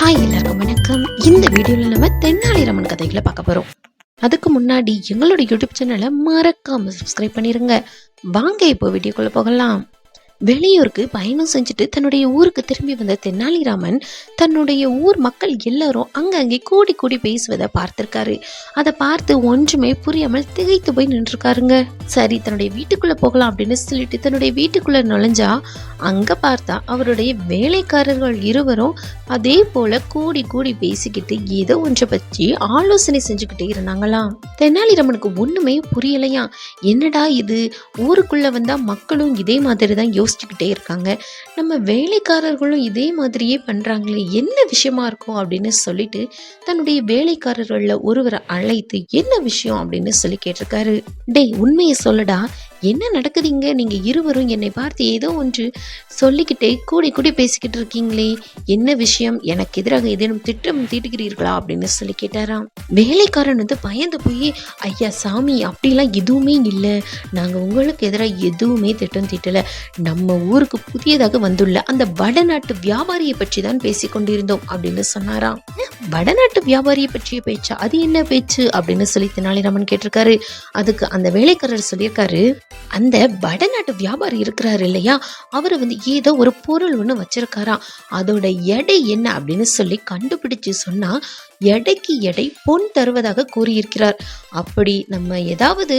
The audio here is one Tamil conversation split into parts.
ஹாய் எல்லாருக்கும் வணக்கம். இந்த வீடியோவில் நம்ம தென்னாலிராமன் கதைகளை பார்க்க போகிறோம் அதுக்கு முன்னாடி எங்களோட யூடியூப் சேனலை மறக்காம சப்ஸ்கிரைப் பண்ணிருங்க. வாங்க இப்போ வீடியோக்குள்ளே போகலாம். வெளியூருக்கு பயணம் செஞ்சுட்டு தன்னுடைய ஊருக்கு திரும்பி வந்த தென்னாலிராமன் தன்னுடைய ஊர் மக்கள் எல்லாரும் அங்கங்கே கூடி கூடி பேசுவதை பார்த்திருக்காரு. அதை பார்த்து ஒன்றுமே புரியாமல் திகைத்து போய் நின்றுருக்காருங்க. சரி தன்னுடைய வீட்டுக்குள்ள போகலாம் அப்படின்னு சொல்லிட்டு தன்னுடைய வீட்டுக்குள்ள நுழைஞ்சா அங்க பார்த்தா அவருடைய வேலைக்காரர்கள் இருவரும் அதே போல கூடி கூடி பேசிக்கிட்டு ஏதோ ஒன்றை பற்றி ஆலோசனை செஞ்சுக்கிட்டே இருந்தாங்களாம். தெனாலிராமனுக்கு ஒண்ணுமே புரியலையா என்னடா இது? ஊருக்குள்ள வந்தா மக்களும் இதே மாதிரி தான் யோசி யோசிச்சுக்கிட்டே இருக்காங்க. நம்ம வேலைக்காரர்களும் இதே மாதிரியே பண்றாங்களே என்ன விஷயமா இருக்கும் அப்படின்னு சொல்லிட்டு தன்னுடைய வேலைக்காரர்கள்ல ஒருவரை அழைத்து என்ன விஷயம் அப்படின்னு சொல்லி கேட்டிருக்காரு. டேய் உண்மையை சொல்லடா. என்ன நடக்குதுங்க? நீங்கள் இருவரும் என்னை பார்த்து ஏதோ ஒன்று சொல்லிக்கிட்டே கூடி கூடி பேசிக்கிட்டு இருக்கீங்களே. என்ன விஷயம்? எனக்கு எதிராக ஏதேனும் திட்டம் தீட்டுகிறீர்களா? அப்படின்னு சொல்லி கேட்டாராம். வேலைக்காரன் வந்து பயந்து போய் ஐயா சாமி அப்படிலாம் எதுவுமே இல்லை. நாங்கள் உங்களுக்கு எதிராக எதுவுமே திட்டம் தீட்டலை. நம்ம ஊருக்கு புதியதாக வந்துள்ள அந்த வடநாட்டு வியாபாரியை பற்றி தான் பேசிக்கொண்டிருந்தோம் அப்படின்னு சொன்னாராம். வடநாட்டு வியாபாரியை பற்றிய பேச்சா? அது என்ன பேச்சு? அப்படின்னு சொல்லி தெனாலிராமன் கேட்டிருக்காரு. அதுக்கு அந்த வேலைக்காரர் சொல்லியிருக்காரு அந்த வடநாட்டு வியாபாரி இருக்கிறாரு இல்லையா? அவர் வந்து ஏதோ ஒரு பொருள் ஒன்று வச்சிருக்காராம் அதோட எடை என்ன அப்படின்னு சொல்லி கண்டுபிடிச்சு சொன்னா எடைக்கு எடை பொன் தருவதாக கூறியிருக்கிறார். அப்படி நம்ம ஏதாவது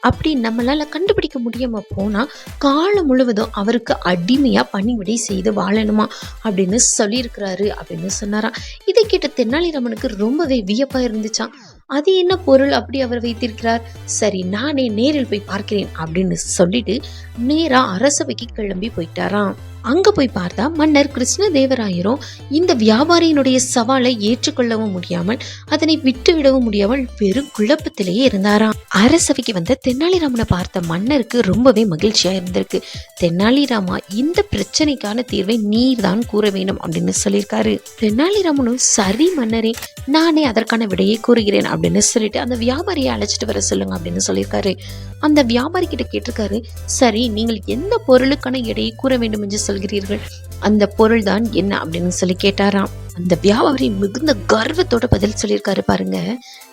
அப்படி நம்மளால கண்டுபிடிக்க முடியாம போனா காலம் முழுவதும் அவருக்கு அடிமையா பணிவிடை செய்து வாழணுமா அப்படின்னு சொல்லியிருக்கிறாரு அப்படின்னு சொன்னாராம் இதை கேட்ட தென்னாலிராமனுக்கு ரொம்பவே வியப்பா இருந்துச்சான் அது என்ன பொருள் அப்படி அவர் வைத்திருக்கிறார்? சரி நானே நேரில் போய் பார்க்கிறேன் அப்படின்னு சொல்லிட்டு நேரா அரசவைக்கு கிளம்பி போயிட்டாராம். அங்கே போய் பார்த்தா மன்னர் கிருஷ்ணதேவராயரும் இந்த வியாபாரியினுடைய சவாலை ஏற்றுக்கொள்ளவும் முடியாமல் அதனை விட்டுவிடவும் முடியாமல் வெறும் குழப்பத்திலேயே இருந்தாராம். அரசவைக்கு வந்த தென்னாலிராமனை பார்த்த மன்னருக்கு ரொம்பவே மகிழ்ச்சியாக இருந்திருக்கு. தென்னாலிராமா இந்த பிரச்சனைக்கான தீர்வை நீர் தான் கூற வேண்டும் அப்படின்னு சொல்லியிருக்காரு. தென்னாலிராமனும் சரி மன்னரே நானே அதற்கான விடையை கூறுகிறேன் அப்படின்னு சொல்லிட்டு அந்த வியாபாரியை அழைச்சிட்டு வர சொல்லுங்க அப்படின்னு சொல்லியிருக்காரு. அந்த வியாபாரி கிட்ட கேட்டிருக்காரு சரி நீங்கள் எந்த பொருளுக்கான எடையை கூற வேண்டும் என்று சொல்கிறீர்கள்? அந்த பொருள் தான் என்ன அப்படின்னு சொல்லி கேட்டாராம். அந்த வியாபாரி மிகுந்த கர்வத்தோட பதில் சொல்லியிருக்காரு பாருங்க.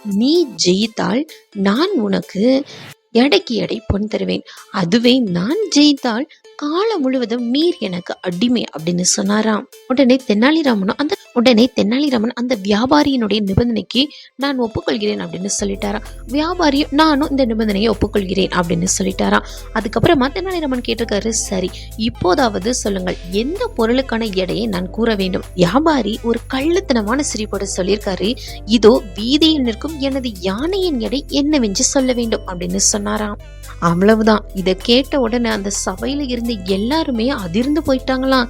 நீ ஜெயித்தால் நான் உனக்கு எடைக்கு எடை பொன் தருவேன். அதுவே நான் ஜெயித்தால் காலம் முழுவதும் நீர் எனக்கு அடிமை அப்படின்னு சொன்னாராம். உடனே தென்னாலிராமனும் அந்த உடனே தென்னாலிராமன் அந்த வியாபாரியினுடைய நிபந்தனைக்கு நான் ஒப்புக்கொள்கிறேன் அப்படின்னு சொல்லிட்டாராம். வியாபாரியும் நானும் இந்த நிபந்தனையை ஒப்புக்கொள்கிறேன் அப்படின்னு சொல்லிட்டாராம். அதுக்கப்புறமா தென்னாலிராமன் கேட்டிருக்காரு சரி இப்போதாவது சொல்லுங்கள். எந்த பொருளுக்கான எடையை நான் கூற வேண்டும்? வியாபாரி ஒரு கள்ளத்தனமான சிரிப்போட சொல்லியிருக்காரு இதோ வீதியில் நிற்கும் எனது யானையின் எடை என்னவென்று சொல்ல வேண்டும் அப்படின்னு சொன்னாராம். அவ்வளவுதான். இதை கேட்ட உடனே அந்த சபையில இருந்து எல்லாருமே அதிர்ந்து போயிட்டாங்களாம்.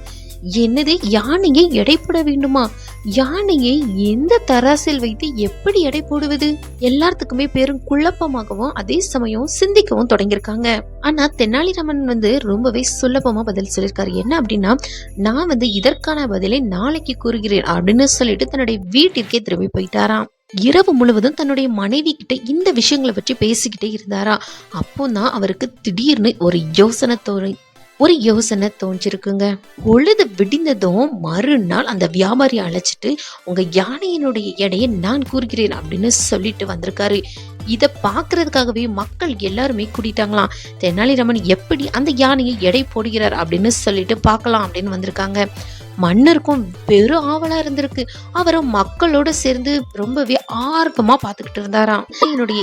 என்னது யானையை எடை போட வேண்டுமா? யானையை எந்த தராசில் வைத்து எப்படி எடை போடுவது? எல்லாத்துக்குமே பெரும் குழப்பமாகவும் அதே சமயம் சிந்திக்கவும் தொடங்கியிருக்காங்க. ஆனா தெனாலிராமன் வந்து ரொம்பவே சுலபமா பதில் சொல்லியிருக்காரு. என்ன அப்படின்னா நான் வந்து இதற்கான பதிலை நாளைக்கு கூறுகிறேன் அப்படின்னு சொல்லிட்டு தன்னுடைய வீட்டிற்கே திரும்பி போயிட்டாராம். இரவு முழுவதும் தன்னுடைய மனைவி கிட்ட இந்த விஷயங்களை பற்றி பேசிக்கிட்டே இருந்தாரா? அப்போ தான் அவருக்கு திடீர்னு ஒரு யோசனை தோணி ஒரு யோசனை தோன்றிருக்குங்க. பொழுது விடிந்ததும் மறுநாள் அந்த வியாபாரியை அழைச்சிட்டு உங்க யானையினுடைய எடையை நான் கூறுகிறேன் அப்படின்னு சொல்லிட்டு வந்திருக்காரு. இதை பார்க்கறதுக்காகவே மக்கள் எல்லாருமே கூட்டிட்டாங்களாம் தெனாலிராமன் எப்படி அந்த யானையை எடை போடுகிறார் அப்படின்னு சொல்லிட்டு பார்க்கலாம் அப்படின்னு வந்திருக்காங்க. மன்னருக்கும் பெரும் ஆவலா இருந்திருக்கு. அவரும் மக்களோட சேர்ந்து ரொம்பவே ஆர்வமா பார்த்துக்கிட்டு இருந்தாராம். என்னுடைய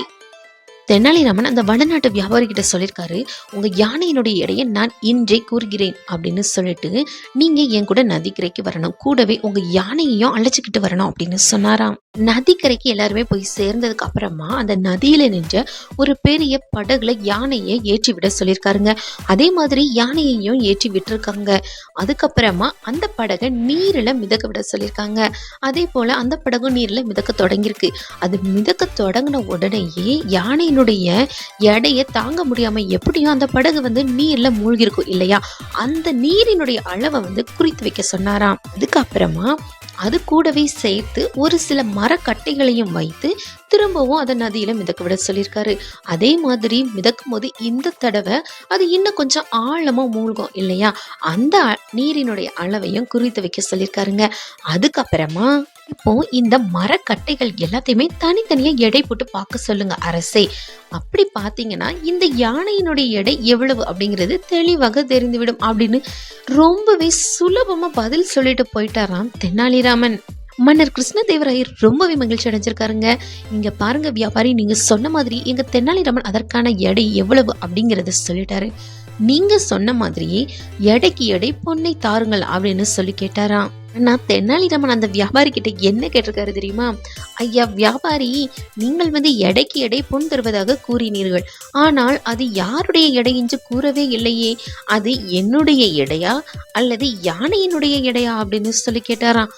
தெனாலிராமன் அந்த வடநாட்டு வியாபாரிகிட்ட சொல்லியிருக்காரு உங்கள் யானையினுடைய எடையை நான் இன்றே கூறுகிறேன் அப்படின்னு சொல்லிட்டு நீங்கள் என் கூட நதிக்கரைக்கு வரணும். கூடவே உங்கள் யானையையும் அழைச்சிக்கிட்டு வரணும் அப்படின்னு சொன்னாராம். நதிக்கரைக்கு எல்லாருமே போய் சேர்ந்ததுக்கு அப்புறமா அந்த நதியில நின்ற ஒரு பெரிய படகுல யானையை ஏற்றி விட சொல்லியிருக்காருங்க. அதே மாதிரி யானையையும் ஏற்றி விட்டுருக்காங்க. அதுக்கப்புறமா அந்த படகை நீரில் மிதக்க விட சொல்லியிருக்காங்க. அதே போல அந்த படகும் நீரில் மிதக்க தொடங்கியிருக்கு. அது மிதக்க தொடங்கின உடனேயே யானையினுடைய எடையை தாங்க முடியாம எப்படியும் அந்த படகு வந்து நீர்ல மூழ்கிருக்கும் இல்லையா? அந்த நீரினுடைய அளவை வந்து குறித்து வைக்க சொன்னாராம். அதுக்கப்புறமா அது கூடவே சேர்த்து ஒரு சில மரக்கட்டைகளையும் வைத்து திரும்பவும் அதை நதியில மிதக்க விட சொல்லியிருக்காரு. அதே மாதிரி மிதக்கும் போது இந்த தடவை அது இன்னும் கொஞ்சம் ஆழமா மூழ்கும் இல்லையா? அந்த நீரினுடைய அளவையும் குறித்து வைக்க சொல்லியிருக்காருங்க. அதுக்கப்புறமா இப்போ இந்த மரக்கட்டைகள் எல்லாத்தையுமே தனித்தனியா எடை போட்டு பார்க்க சொல்லுங்க அரசே. அப்படி பார்த்தீங்கன்னா இந்த யானையினுடைய எடை எவ்வளவு அப்படிங்கிறது தெளிவாக தெரிந்துவிடும் அப்படின்னு ரொம்பவே சுலபமா பதில் சொல்லிட்டு போயிட்டாராம் தென்னாலிராமன். மன்னர் கிருஷ்ணதேவராயர் ரொம்பவே மகிழ்ச்சி அடைஞ்சிருக்காருங்க. இங்க பாருங்க வியாபாரி நீங்க சொன்ன மாதிரி எங்க தென்னாலிராமன் அதற்கான எடை எவ்வளவு அப்படிங்கறத சொல்லிட்டாரு. நீங்க சொன்ன மாதிரியே எடைக்கு எடை பொன்னை தாருங்கள் அப்படின்னு சொல்லி கேட்டாராம். நான் தென்னாலிராமன் அந்த வியாபாரி கிட்ட என்ன கேட்டிருக்காரு தெரியுமா? ஐயா வியாபாரி நீங்கள் வந்து எடைக்கு எடை பொன் தருவதாக கூறினீர்கள். ஆனால் அது யாருடைய எடை என்று கூறவே இல்லையே. அது என்னுடைய எடையா அல்லது யானையினுடைய எடையா அப்படின்னு சொல்லி கேட்டாராம்.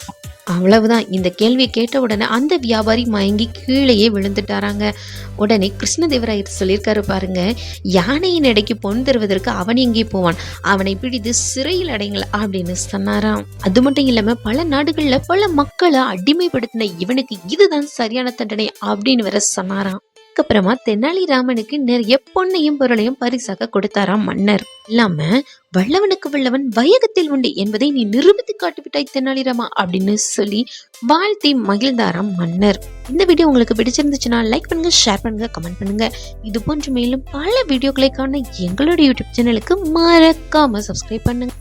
அவ்வளவுதான். இந்த கேள்வியை கேட்ட உடனே அந்த வியாபாரி மயங்கி கீழேயே விழுந்துட்டாராங்க. உடனே கிருஷ்ணதேவராயர் சொல்லியிருக்காரு பாருங்க யானையின் எடைக்கு பொன் தருவதற்கு அவன் எங்கே போவான்? அவனை பிடித்து சிறையில் அடைங்கள் அப்படின்னு சொன்னாராம். அது மட்டும் இல்லாம பல நாடுகள்ல பல மக்களை அடிமைப்படுத்தின இவனுக்கு இதுதான் சரியான தண்டனை அப்படின்னு வேற சொன்னாராம். அதுக்கப்புறமா தெனாலிராமனுக்கு நிறைய பொன்னையும் பொருளையும் பரிசாக கொடுத்தாராம் மன்னர். இல்லாம வல்லவனுக்கு வல்லவன் வயகத்தில் உண்டு என்பதை நீ நிரூபித்து காட்டுவிட்டாய் தெனாலிராமா அப்படின்னு சொல்லி வாழ்த்தி மகிழ்ந்தாராம் மன்னர். இந்த வீடியோ உங்களுக்கு பிடிச்சிருந்துச்சுன்னா லைக் பண்ணுங்க ஷேர் பண்ணுங்க கமெண்ட் பண்ணுங்க. இது போன்ற மேலும் பல வீடியோக்களை காண எங்களோட யூடியூப் சேனலுக்கு மறக்காம சப்ஸ்கிரைப் பண்ணுங்க.